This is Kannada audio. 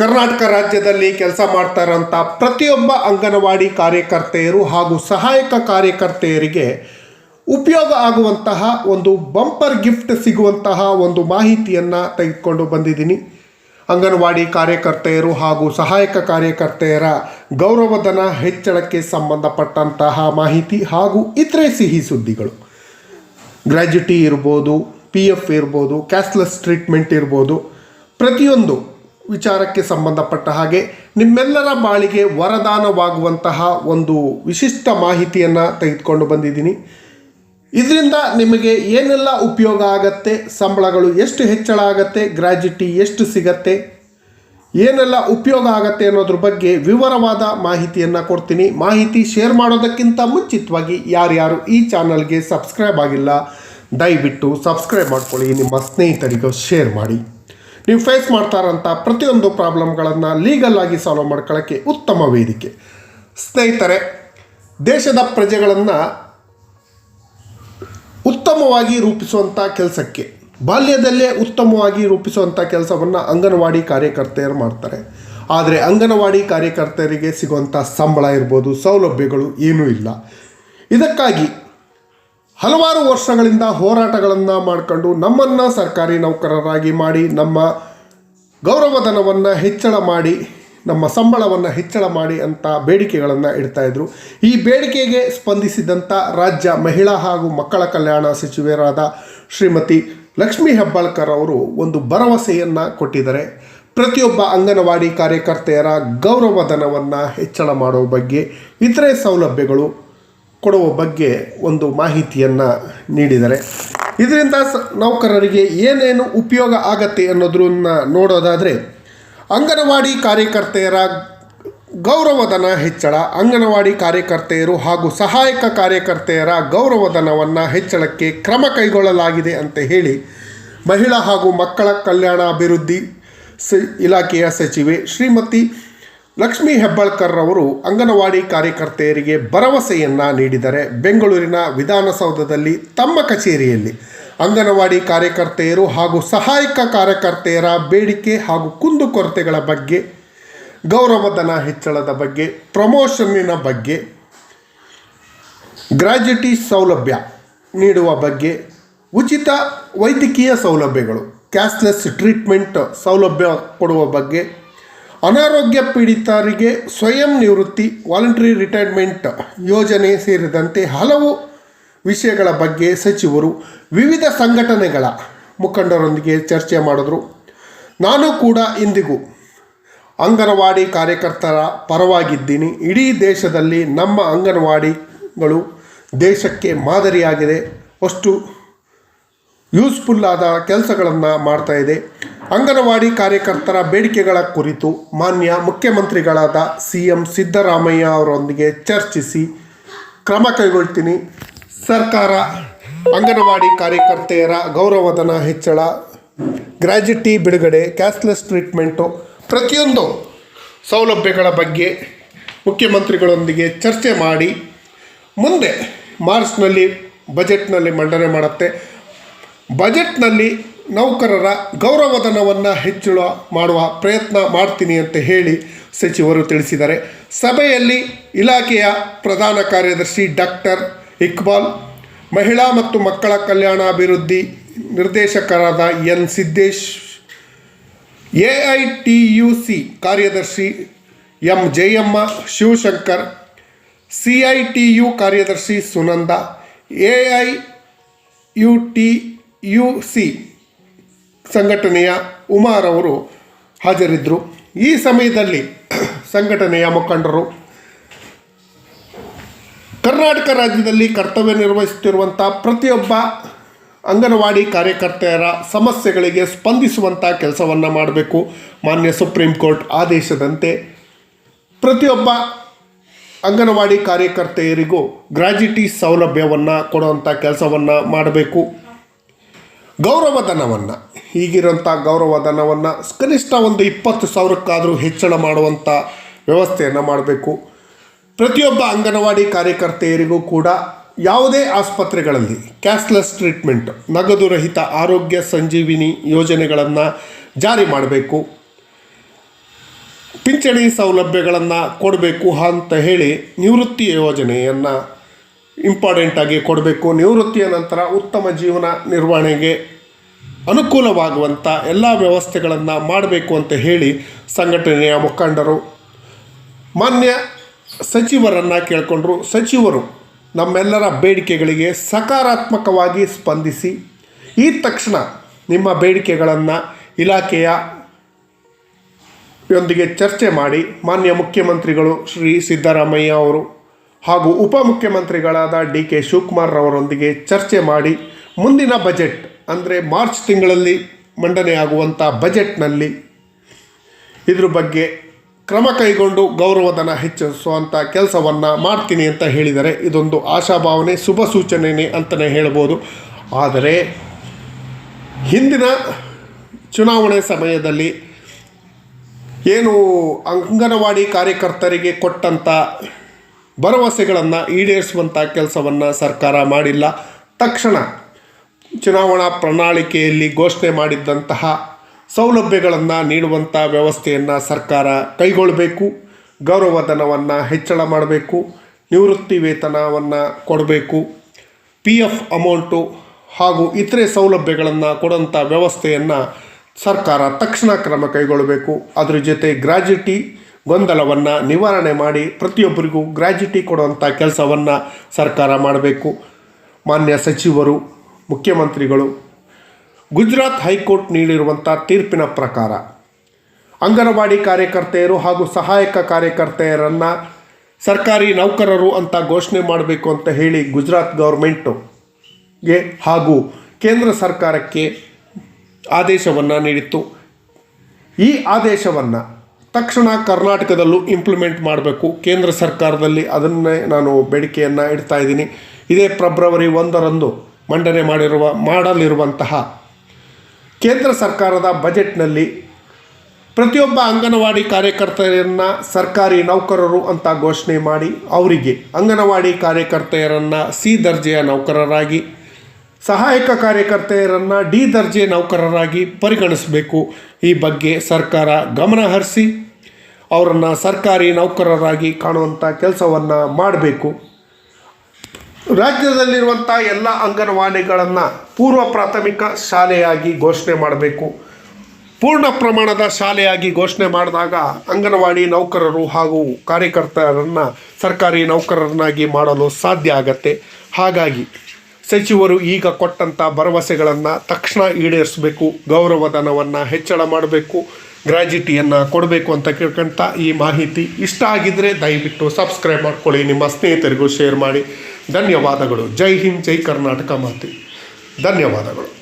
ಕರ್ನಾಟಕ ರಾಜ್ಯದಲ್ಲಿ ಕೆಲಸ ಮಾಡ್ತಾ ಇರೋಂಥ ಪ್ರತಿಯೊಬ್ಬ ಅಂಗನವಾಡಿ ಕಾರ್ಯಕರ್ತೆಯರು ಹಾಗೂ ಸಹಾಯಕ ಕಾರ್ಯಕರ್ತೆಯರಿಗೆ ಉಪಯೋಗ ಆಗುವಂತಹ ಒಂದು ಬಂಪರ್ ಗಿಫ್ಟ್ ಸಿಗುವಂತಹ ಒಂದು ಮಾಹಿತಿಯನ್ನು ತೆಗೆದುಕೊಂಡು ಬಂದಿದ್ದೀನಿ. ಅಂಗನವಾಡಿ ಕಾರ್ಯಕರ್ತೆಯರು ಹಾಗೂ ಸಹಾಯಕ ಕಾರ್ಯಕರ್ತೆಯರ ಗೌರವಧನ ಹೆಚ್ಚಳಕ್ಕೆ ಸಂಬಂಧಪಟ್ಟಂತಹ ಮಾಹಿತಿ ಹಾಗೂ ಇತರೆ ಸಿಹಿ ಸುದ್ದಿಗಳು. ಗ್ರ್ಯಾಜ್ಯುಟಿ ಇರ್ಬೋದು ಪಿ ಎಫ್ ಇರ್ಬೋದು ಕ್ಯಾಶ್ಲೆಸ್ ಟ್ರೀಟ್ಮೆಂಟ್ ಇರ್ಬೋದು, ಪ್ರತಿಯೊಂದು ವಿಚಾರಕ್ಕೆ ಸಂಬಂಧಪಟ್ಟ ಹಾಗೆ ನಿಮ್ಮೆಲ್ಲರ ಬಾಳಿಗೆ ವರದಾನವಾಗುವಂತಹ ಒಂದು ವಿಶಿಷ್ಟ ಮಾಹಿತಿಯನ್ನು ತೆಗೆದುಕೊಂಡು ಬಂದಿದ್ದೀನಿ. ಇದರಿಂದ ನಿಮಗೆ ಏನೆಲ್ಲ ಉಪಯೋಗ ಆಗತ್ತೆ, ಸಂಬಳಗಳು ಎಷ್ಟು ಹೆಚ್ಚಳ ಆಗತ್ತೆ, ಗ್ರಾಜ್ಯುಟಿ ಎಷ್ಟು ಸಿಗತ್ತೆ, ಏನೆಲ್ಲ ಉಪಯೋಗ ಆಗತ್ತೆ ಅನ್ನೋದ್ರ ಬಗ್ಗೆ ವಿವರವಾದ ಮಾಹಿತಿಯನ್ನು ಕೊಡ್ತೀನಿ. ಮಾಹಿತಿ ಶೇರ್ ಮಾಡೋದಕ್ಕಿಂತ ಮುಂಚಿತವಾಗಿ ಯಾರ್ಯಾರು ಈ ಚಾನಲ್ಗೆ ಸಬ್ಸ್ಕ್ರೈಬ್ ಆಗಿಲ್ಲ, ದಯವಿಟ್ಟು ಸಬ್ಸ್ಕ್ರೈಬ್ ಮಾಡ್ಕೊಳ್ಳಿ, ನಿಮ್ಮ ಸ್ನೇಹಿತರಿಗೂ ಶೇರ್ ಮಾಡಿ. ನೀವು ಫೇಸ್ ಮಾಡ್ತಾ ಇರೋಂಥ ಪ್ರತಿಯೊಂದು ಪ್ರಾಬ್ಲಮ್ಗಳನ್ನು ಲೀಗಲ್ ಆಗಿ ಸಾಲ್ವ್ ಮಾಡ್ಕೊಳ್ಳೋಕ್ಕೆ ಉತ್ತಮ ವೇದಿಕೆ. ಸ್ನೇಹಿತರೆ, ದೇಶದ ಪ್ರಜೆಗಳನ್ನು ಉತ್ತಮವಾಗಿ ರೂಪಿಸುವಂಥ ಕೆಲಸಕ್ಕೆ, ಬಾಲ್ಯದಲ್ಲೇ ಉತ್ತಮವಾಗಿ ರೂಪಿಸುವಂಥ ಕೆಲಸವನ್ನು ಅಂಗನವಾಡಿ ಕಾರ್ಯಕರ್ತೆಯರು ಮಾಡ್ತಾರೆ. ಆದರೆ ಅಂಗನವಾಡಿ ಕಾರ್ಯಕರ್ತೆಯರಿಗೆ ಸಿಗುವಂಥ ಸಂಬಳ ಇರ್ಬೋದು, ಸೌಲಭ್ಯಗಳು ಏನೂ ಇಲ್ಲ. ಇದಕ್ಕಾಗಿ ಹಲವಾರು ವರ್ಷಗಳಿಂದ ಹೋರಾಟಗಳನ್ನು ಮಾಡಿಕೊಂಡು ನಮ್ಮನ್ನು ಸರ್ಕಾರಿ ನೌಕರರಾಗಿ ಮಾಡಿ, ನಮ್ಮ ಗೌರವಧನವನ್ನು ಹೆಚ್ಚಳ ಮಾಡಿ, ನಮ್ಮ ಸಂಬಳವನ್ನು ಹೆಚ್ಚಳ ಮಾಡಿ ಅಂತ ಬೇಡಿಕೆಗಳನ್ನು ಇಡ್ತಾ ಇದ್ರು. ಈ ಬೇಡಿಕೆಗೆ ಸ್ಪಂದಿಸಿದಂಥ ರಾಜ್ಯ ಮಹಿಳಾ ಹಾಗೂ ಮಕ್ಕಳ ಕಲ್ಯಾಣ ಸಚಿವರಾದ ಶ್ರೀಮತಿ ಲಕ್ಷ್ಮೀ ಹೆಬ್ಬಾಳ್ಕರ್ ಅವರು ಒಂದು ಭರವಸೆಯನ್ನು ಕೊಟ್ಟಿದ್ದಾರೆ. ಪ್ರತಿಯೊಬ್ಬ ಅಂಗನವಾಡಿ ಕಾರ್ಯಕರ್ತೆಯರ ಗೌರವಧನವನ್ನು ಹೆಚ್ಚಳ ಮಾಡೋ ಬಗ್ಗೆ ಇತರೆ ಸೌಲಭ್ಯಗಳು ಕೊಡುವ ಬಗ್ಗೆ ಒಂದು ಮಾಹಿತಿಯನ್ನು ನೀಡಿದ್ದಾರೆ ಇದರಿಂದ ನೌಕರರಿಗೆ ಏನೇನು ಉಪಯೋಗ ಆಗತ್ತೆ ಅನ್ನೋದನ್ನ ನೋಡೋದಾದರೆ, ಅಂಗನವಾಡಿ ಕಾರ್ಯಕರ್ತೆಯರ ಗೌರವಧನ ಹೆಚ್ಚಳ, ಅಂಗನವಾಡಿ ಕಾರ್ಯಕರ್ತೆಯರು ಹಾಗೂ ಸಹಾಯಕ ಕಾರ್ಯಕರ್ತೆಯರ ಗೌರವಧನವನ್ನು ಹೆಚ್ಚಳಕ್ಕೆ ಕ್ರಮ ಕೈಗೊಳ್ಳಲಾಗಿದೆ ಅಂತ ಹೇಳಿ, ಮಹಿಳಾ ಹಾಗೂ ಮಕ್ಕಳ ಕಲ್ಯಾಣ ಅಭಿವೃದ್ಧಿ ಸಿ ಇಲಾಖೆಯ ಸಚಿವೆ ಶ್ರೀಮತಿ ಲಕ್ಷ್ಮೀ ಹೆಬ್ಬಾಳ್ಕರ್ ಅವರು ಅಂಗನವಾಡಿ ಕಾರ್ಯಕರ್ತೆಯರಿಗೆ ಭರವಸೆಯನ್ನು ನೀಡಿದರೆ ಬೆಂಗಳೂರಿನ ವಿಧಾನಸೌಧದಲ್ಲಿ ತಮ್ಮ ಕಚೇರಿಯಲ್ಲಿ ಅಂಗನವಾಡಿ ಕಾರ್ಯಕರ್ತೆಯರು ಹಾಗೂ ಸಹಾಯಕ ಕಾರ್ಯಕರ್ತೆಯರ ಬೇಡಿಕೆ ಹಾಗೂ ಕುಂದುಕೊರತೆಗಳ ಬಗ್ಗೆ, ಗೌರವಧನ ಹೆಚ್ಚಳದ ಬಗ್ಗೆ, ಪ್ರಮೋಷನ್ನಿನ ಬಗ್ಗೆ ಗ್ರ್ಯಾಜುಟಿ ಸೌಲಭ್ಯ ನೀಡುವ ಬಗ್ಗೆ, ಉಚಿತ ವೈದ್ಯಕೀಯ ಸೌಲಭ್ಯಗಳು, ಕ್ಯಾಶ್ಲೆಸ್ ಟ್ರೀಟ್ಮೆಂಟ್ ಸೌಲಭ್ಯ ಕೊಡುವ ಬಗ್ಗೆ ಅನಾರೋಗ್ಯ ಪೀಡಿತರಿಗೆ ಸ್ವಯಂ ನಿವೃತ್ತಿ ವಾಲಂಟ್ರಿ ರಿಟೈರ್ಮೆಂಟ್ ಯೋಜನೆ ಸೇರಿದಂತೆ ಹಲವು ವಿಷಯಗಳ ಬಗ್ಗೆ ಸಚಿವರು ವಿವಿಧ ಸಂಘಟನೆಗಳ ಮುಖಂಡರೊಂದಿಗೆ ಚರ್ಚೆ ಮಾಡಿದರು. ನಾನು ಕೂಡ ಇಂದಿಗೂ ಅಂಗನವಾಡಿ ಕಾರ್ಯಕರ್ತರ ಪರವಾಗಿದ್ದೀನಿ. ಇಡೀ ದೇಶದಲ್ಲಿ ನಮ್ಮ ಅಂಗನವಾಡಿಗಳು ದೇಶಕ್ಕೆ ಮಾದರಿಯಾಗಿದೆ. ಅಷ್ಟು ಯೂಸ್ಫುಲ್ ಆದ ಕೆಲಸಗಳನ್ನು ಮಾಡ್ತಾಯಿದೆ ಅಂಗನವಾಡಿ ಕಾರ್ಯಕರ್ತರ ಬೇಡಿಕೆಗಳ ಕುರಿತು ಮಾನ್ಯ ಮುಖ್ಯಮಂತ್ರಿಗಳಾದ ಸಿ ಎಂ ಸಿದ್ದರಾಮಯ್ಯ ಅವರೊಂದಿಗೆ ಚರ್ಚಿಸಿ ಕ್ರಮ ಕೈಗೊಳ್ತೀನಿ. ಸರ್ಕಾರ, ಅಂಗನವಾಡಿ ಕಾರ್ಯಕರ್ತೆಯರ ಗೌರವಧನ ಹೆಚ್ಚಳ ಗ್ರ್ಯಾಜುಟಿ ಬಿಡುಗಡೆ, ಕ್ಯಾಶ್ಲೆಸ್ ಟ್ರೀಟ್ಮೆಂಟು, ಪ್ರತಿಯೊಂದು ಸೌಲಭ್ಯಗಳ ಬಗ್ಗೆ ಮುಖ್ಯಮಂತ್ರಿಗಳೊಂದಿಗೆ ಚರ್ಚೆ ಮಾಡಿ, ಮುಂದೆ ಮಾರ್ಚ್ನಲ್ಲಿ ಬಜೆಟ್ನಲ್ಲಿ ಮಂಡನೆ ಮಾಡುತ್ತೆ. ಬಜೆಟ್ನಲ್ಲಿ ನೌಕರರ ಗೌರವಧನವನ್ನು ಹೆಚ್ಚಳ ಮಾಡುವ ಪ್ರಯತ್ನ ಮಾಡ್ತೀನಿ ಅಂತ ಹೇಳಿ ಸಚಿವರು ತಿಳಿಸಿದ್ದಾರೆ. ಸಭೆಯಲ್ಲಿ ಇಲಾಖೆಯ ಪ್ರಧಾನ ಕಾರ್ಯದರ್ಶಿ ಡಾಕ್ಟರ್ ಇಕ್ಬಾಲ್, ಮಹಿಳಾ ಮತ್ತು ಮಕ್ಕಳ ಕಲ್ಯಾಣಾಭಿವೃದ್ಧಿ ನಿರ್ದೇಶಕರಾದ N Siddesh, A I T U C ಕಾರ್ಯದರ್ಶಿ M Jayamma, Shivashankar, C I T U ಕಾರ್ಯದರ್ಶಿ Sunanda, A I U T U C ಸಂಘಟನೆಯ ಉಮಾರ್ ಅವರು ಹಾಜರಿದ್ದರು ಈ ಸಮಯದಲ್ಲಿ ಸಂಘಟನೆಯ ಮುಖಂಡರು ಕರ್ನಾಟಕ ರಾಜ್ಯದಲ್ಲಿ ಕರ್ತವ್ಯ ನಿರ್ವಹಿಸುತ್ತಿರುವಂಥ ಪ್ರತಿಯೊಬ್ಬ ಅಂಗನವಾಡಿ ಕಾರ್ಯಕರ್ತೆಯರ ಸಮಸ್ಯೆಗಳಿಗೆ ಸ್ಪಂದಿಸುವಂಥ ಕೆಲಸವನ್ನು ಮಾಡಬೇಕು. ಮಾನ್ಯ ಸುಪ್ರೀಂ ಕೋರ್ಟ್ ಆದೇಶದಂತೆ ಪ್ರತಿಯೊಬ್ಬ ಅಂಗನವಾಡಿ ಕಾರ್ಯಕರ್ತೆಯರಿಗೂ ಗ್ರಾಜ್ಯುಟಿ ಸೌಲಭ್ಯವನ್ನು ಕೊಡುವಂಥ ಕೆಲಸವನ್ನು ಮಾಡಬೇಕು. ಗೌರವಧನವನ್ನು ಈಗಿರೋಂಥ ಗೌರವಧನವನ್ನು ಕನಿಷ್ಠ ಒಂದು ಇಪ್ಪತ್ತು ಸಾವಿರಕ್ಕಾದರೂ ಹೆಚ್ಚಳ ಮಾಡುವಂಥ ವ್ಯವಸ್ಥೆಯನ್ನು ಮಾಡಬೇಕು. ಪ್ರತಿಯೊಬ್ಬ ಅಂಗನವಾಡಿ ಕಾರ್ಯಕರ್ತೆಯರಿಗೂ ಕೂಡ ಯಾವುದೇ ಆಸ್ಪತ್ರೆಗಳಲ್ಲಿ ಕ್ಯಾಶ್ಲೆಸ್ ಟ್ರೀಟ್ಮೆಂಟ್, ನಗದು ರಹಿತ ಆರೋಗ್ಯ ಸಂಜೀವಿನಿ ಯೋಜನೆಗಳನ್ನು ಜಾರಿ ಮಾಡಬೇಕು. ಪಿಂಚಣಿ ಸೌಲಭ್ಯಗಳನ್ನು ಕೊಡಬೇಕು ಅಂತ ಹೇಳಿ ನಿವೃತ್ತಿ ಯೋಜನೆಯನ್ನು ಇಂಪಾರ್ಟೆಂಟಾಗಿ ಕೊಡಬೇಕು. ನಿವೃತ್ತಿಯ ನಂತರ ಉತ್ತಮ ಜೀವನ ನಿರ್ವಹಣೆಗೆ ಅನುಕೂಲವಾಗುವಂಥ ಎಲ್ಲ ವ್ಯವಸ್ಥೆಗಳನ್ನು ಮಾಡಬೇಕು ಅಂತ ಹೇಳಿ ಸಂಘಟನೆಯ ಮುಖಂಡರು, ಮಾನ್ಯ ಸಚಿವರನ್ನು ಕೇಳಿಕೊಂಡ್ರು. ಸಚಿವರು ನಮ್ಮೆಲ್ಲರ ಬೇಡಿಕೆಗಳಿಗೆ ಸಕಾರಾತ್ಮಕವಾಗಿ ಸ್ಪಂದಿಸಿ, ಈ ತಕ್ಷಣ ನಿಮ್ಮ ಬೇಡಿಕೆಗಳನ್ನು ಇಲಾಖೆಯ ಯೊಂದಿಗೆ ಚರ್ಚೆ ಮಾಡಿ, ಮಾನ್ಯ ಮುಖ್ಯಮಂತ್ರಿಗಳು ಶ್ರೀ ಸಿದ್ದರಾಮಯ್ಯ ಅವರು ಹಾಗೂ ಉಪಮುಖ್ಯಮಂತ್ರಿಗಳಾದ ಡಿ ಕೆ ಶಿವಕುಮಾರ್ ಅವರೊಂದಿಗೆ ಚರ್ಚೆ ಮಾಡಿ ಮುಂದಿನ ಬಜೆಟ್ ಅಂದರೆ ಮಾರ್ಚ್ ತಿಂಗಳಲ್ಲಿ ಮಂಡನೆಯಾಗುವಂಥ ಬಜೆಟ್ನಲ್ಲಿ ಇದ್ರ ಬಗ್ಗೆ ಕ್ರಮ ಕೈಗೊಂಡು ಗೌರವಧನ ಹೆಚ್ಚಿಸುವಂಥ ಕೆಲಸವನ್ನು ಮಾಡ್ತೀನಿ ಅಂತ ಹೇಳಿದರೆ ಇದೊಂದು ಆಶಾಭಾವನೆ, ಶುಭ ಸೂಚನೆಯೇ ಅಂತಲೇ ಹೇಳ್ಬೋದು. ಆದರೆ ಹಿಂದಿನ ಚುನಾವಣೆ ಸಮಯದಲ್ಲಿ ಏನು ಅಂಗನವಾಡಿ ಕಾರ್ಯಕರ್ತರಿಗೆ ಕೊಟ್ಟಂಥ ಭರವಸೆಗಳನ್ನು ಈಡೇರಿಸುವಂಥ ಕೆಲಸವನ್ನು ಸರ್ಕಾರ ಮಾಡಿಲ್ಲ. ತಕ್ಷಣ ಚುನಾವಣಾ ಪ್ರಣಾಳಿಕೆಯಲ್ಲಿ ಘೋಷಣೆ ಮಾಡಿದ್ದಂತಹ ಸೌಲಭ್ಯಗಳನ್ನು ನೀಡುವಂಥ ವ್ಯವಸ್ಥೆಯನ್ನು ಸರ್ಕಾರ ಕೈಗೊಳ್ಳಬೇಕು ಗೌರವಧನವನ್ನು ಹೆಚ್ಚಳ ಮಾಡಬೇಕು. ನಿವೃತ್ತಿ ವೇತನವನ್ನು ಕೊಡಬೇಕು. ಪಿ ಎಫ್ ಅಮೌಂಟು ಹಾಗೂ ಇತರೆ ಸೌಲಭ್ಯಗಳನ್ನು ಕೊಡುವಂಥ ವ್ಯವಸ್ಥೆಯನ್ನು ಸರ್ಕಾರ ತಕ್ಷಣ ಕ್ರಮ ಕೈಗೊಳ್ಳಬೇಕು ಅದರ ಜೊತೆ ಗ್ರ್ಯಾಜುಟಿ ಗೊಂದಲವನ್ನು ನಿವಾರಣೆ ಮಾಡಿ ಪ್ರತಿಯೊಬ್ಬರಿಗೂ ಗ್ರ್ಯಾಜುಟಿ ಕೊಡುವಂಥ ಕೆಲಸವನ್ನು ಸರ್ಕಾರ ಮಾಡಬೇಕು. ಮಾನ್ಯ ಸಚಿವರು, ಮುಖ್ಯಮಂತ್ರಿಗಳು, ಗುಜರಾತ್ ಹೈಕೋರ್ಟ್ ನೀಡಿರುವಂಥ ತೀರ್ಪಿನ ಪ್ರಕಾರ ಅಂಗನವಾಡಿ ಕಾರ್ಯಕರ್ತೆಯರು ಹಾಗೂ ಸಹಾಯಕ ಕಾರ್ಯಕರ್ತೆಯರನ್ನು ಸರ್ಕಾರಿ ನೌಕರರು ಅಂತ ಘೋಷಣೆ ಮಾಡಬೇಕು ಅಂತ ಹೇಳಿ ಗುಜರಾತ್ ಗೌರ್ಮೆಂಟುಗೆ ಹಾಗೂ ಕೇಂದ್ರ ಸರ್ಕಾರಕ್ಕೆ ಆದೇಶವನ್ನು ನೀಡಿತ್ತು. ಈ ಆದೇಶವನ್ನು ತಕ್ಷಣ ಕರ್ನಾಟಕದಲ್ಲೂ ಇಂಪ್ಲಿಮೆಂಟ್ ಮಾಡಬೇಕು. ಕೇಂದ್ರ ಸರ್ಕಾರದಲ್ಲಿ ಅದನ್ನೇ ನಾನು ಬೇಡಿಕೆಯನ್ನು ಇಡ್ತಾ ಇದ್ದೀನಿ. ಇದೇ ಫೆಬ್ರವರಿ ಒಂದರಂದು ಮಂಡನೆ ಮಾಡಿರುವ, ಮಾಡಲಿರುವಂತಹ ಕೇಂದ್ರ ಸರ್ಕಾರದ ಬಜೆಟ್ನಲ್ಲಿ ಪ್ರತಿಯೊಬ್ಬ ಅಂಗನವಾಡಿ ಕಾರ್ಯಕರ್ತೆಯರನ್ನು ಸರ್ಕಾರಿ ನೌಕರರು ಅಂತ ಘೋಷಣೆ ಮಾಡಿ ಅವರಿಗೆ ಅಂಗನವಾಡಿ ಕಾರ್ಯಕರ್ತೆಯರನ್ನು ಸಿ ದರ್ಜೆಯ ನೌಕರರಾಗಿ, ಸಹಾಯಕ ಕಾರ್ಯಕರ್ತೆಯರನ್ನು ಡಿ ದರ್ಜೆ ನೌಕರರಾಗಿ ಪರಿಗಣಿಸಬೇಕು. ಈ ಬಗ್ಗೆ ಸರ್ಕಾರ ಗಮನ ಹರಿಸಿ ಅವರನ್ನು ಸರ್ಕಾರಿ ನೌಕರರಾಗಿ ಕಾಣುವಂಥ ಕೆಲಸವನ್ನು ಮಾಡಬೇಕು. ರಾಜ್ಯದಲ್ಲಿರುವಂಥ ಎಲ್ಲ ಅಂಗನವಾಡಿಗಳನ್ನು ಪೂರ್ವ ಪ್ರಾಥಮಿಕ ಶಾಲೆಯಾಗಿ ಘೋಷಣೆ ಮಾಡಬೇಕು. ಪೂರ್ಣ ಪ್ರಮಾಣದ ಶಾಲೆಯಾಗಿ ಘೋಷಣೆ ಮಾಡಿದಾಗ ಅಂಗನವಾಡಿ ನೌಕರರು ಹಾಗೂ ಕಾರ್ಯಕರ್ತರನ್ನು ಸರ್ಕಾರಿ ನೌಕರರನ್ನಾಗಿ ಮಾಡಲು ಸಾಧ್ಯ ಆಗತ್ತೆ. ಹಾಗಾಗಿ ಸಚಿವರು ಈಗ ಕೊಟ್ಟಂಥ ಭರವಸೆಗಳನ್ನು ತಕ್ಷಣ ಈಡೇರಿಸಬೇಕು. ಗೌರವಧನವನ್ನು ಹೆಚ್ಚಳ ಮಾಡಬೇಕು. ಗ್ರ್ಯಾಜುಟಿಯನ್ನು ಕೊಡಬೇಕು ಅಂತ ಕೇಳ್ಕೊಂತ ಈ ಮಾಹಿತಿ ಇಷ್ಟ ಆಗಿದ್ದರೆ ದಯವಿಟ್ಟು ಸಬ್ಸ್ಕ್ರೈಬ್ ಮಾಡ್ಕೊಳ್ಳಿ. ನಿಮ್ಮ ಸ್ನೇಹಿತರಿಗೂ ಶೇರ್ ಮಾಡಿ. ಧನ್ಯವಾದಗಳು. ಜೈ ಹಿಂದ್, ಜೈ ಕರ್ನಾಟಕ ಮಾತೆ. ಧನ್ಯವಾದಗಳು.